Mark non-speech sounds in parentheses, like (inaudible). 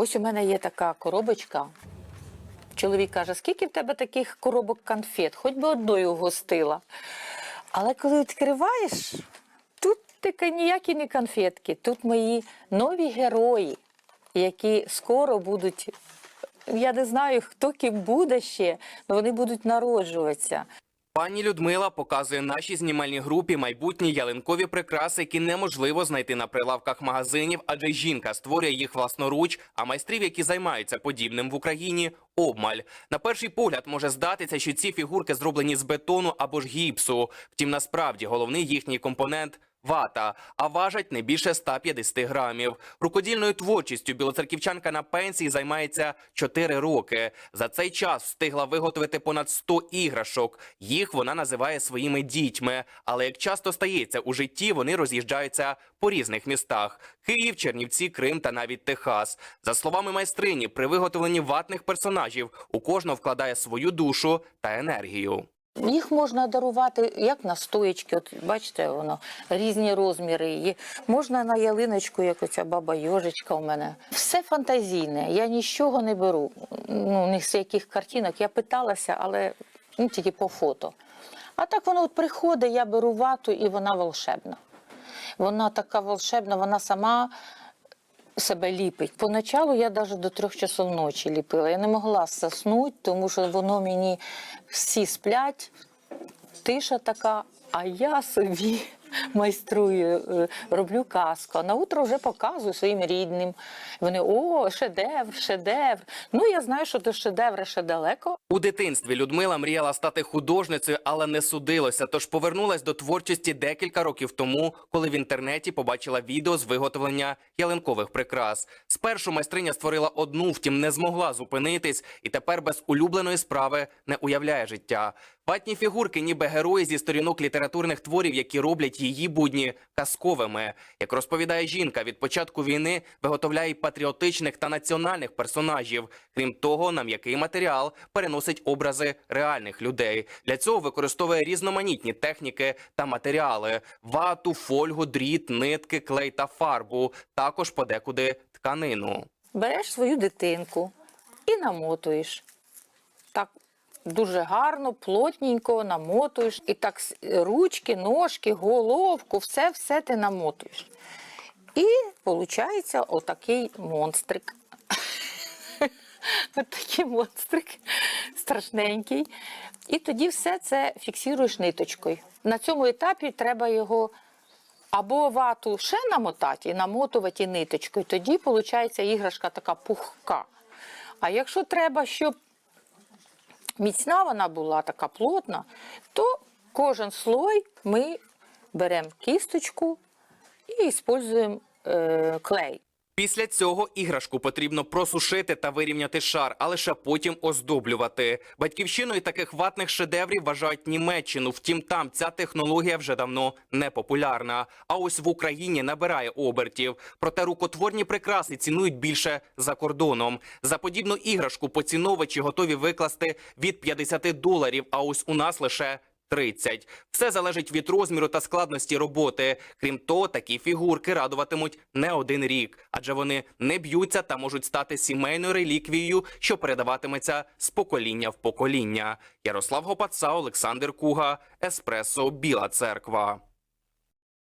Ось у мене є така коробочка. Чоловік каже, скільки в тебе таких коробок конфет? Хоч би одною вгостила. Але коли відкриваєш, тут такі ніякі не конфетки, тут мої нові герої, які скоро будуть. Я не знаю, хто ким буде ще, але вони будуть народжуватися. Пані Людмила показує нашій знімальній групі майбутні ялинкові прикраси, які неможливо знайти на прилавках магазинів, адже жінка створює їх власноруч, а майстрів, які займаються подібним в Україні, обмаль. На перший погляд може здатися, що ці фігурки зроблені з бетону або ж гіпсу. Втім, насправді головний їхній компонент. Вата, а важать не більше 150 грамів. Рукодільною творчістю білоцерківчанка на пенсії займається 4 роки. За цей час встигла виготовити понад 100 іграшок. Їх вона називає своїми дітьми. Але як часто стається у житті, вони роз'їжджаються по різних містах: Київ, Чернівці, Крим та навіть Техас. За словами майстрині, при виготовленні ватних персонажів у кожного вкладає свою душу та енергію. Їх можна дарувати як на стоєчки, от бачите, воно різні розміри. Є. Можна на ялиночку, як оця баба Йожечка у мене. Все фантазійне. Я нічого не беру. Ну, ні з яких картинок. Я питалася, але ну, тільки по фото. А так воно от приходить, я беру вату і вона волшебна. Вона така волшебна, вона сама себе ліпить. Поначалу я навіть до трьох часов ночі ліпила. Я не могла заснути, тому що воно мені всі сплять, тиша така, а я собі майструю, е, роблю казку. А на вже показую своїм рідним. Вони о, шедевр, шедевр. Ну я знаю, що до шедевра ще далеко, У дитинстві Людмила мріяла стати художницею, але не судилося. Тож повернулась до творчості декілька років тому, коли в інтернеті побачила відео з виготовлення ялинкових прикрас. Спершу майстриня створила одну, втім не змогла зупинитись, і тепер без улюбленої справи не уявляє життя. Ватні фігурки, ніби герої зі сторінок літературних творів, які роблять її будні казковими. Як розповідає жінка, від початку війни виготовляє патріотичних та національних персонажів. Крім того, на м'який матеріал переносить образи реальних людей. Для цього використовує різноманітні техніки та матеріали: вату, фольгу, дріт, нитки, клей та фарбу. Також подекуди тканину. береш свою дитинку і намотуєш. Дуже гарно, плотненько намотуєш. І так ручки, ножки, головку, все, все ти намотуєш. І виходить отакий монстрик. (laughs) Отакий монстрик страшненький. І тоді все це фіксуєш ниточкою. На цьому етапі треба його або вату ще намотати і намотувати ниточкою, тоді виходить іграшка така пухка. А якщо треба, щоб міцна вона була така плотна, то кожен слой ми беремо кісточку і використовуємо е, клей. Після цього іграшку потрібно просушити та вирівняти шар, а лише потім оздоблювати. Батьківщиною таких ватних шедеврів вважають Німеччину. Втім, там ця технологія вже давно не популярна. А ось в Україні набирає обертів. Проте рукотворні прикраси цінують більше за кордоном. За подібну іграшку поціновувачі готові викласти від 50 доларів. А ось у нас лише 30. Все залежить від розміру та складності роботи. Крім того, такі фігурки радуватимуть не один рік, адже вони не б'ються та можуть стати сімейною реліквією, що передаватиметься з покоління в покоління. Ярослав Гопаца, Олександр Куга, Еспресо, Біла Церква.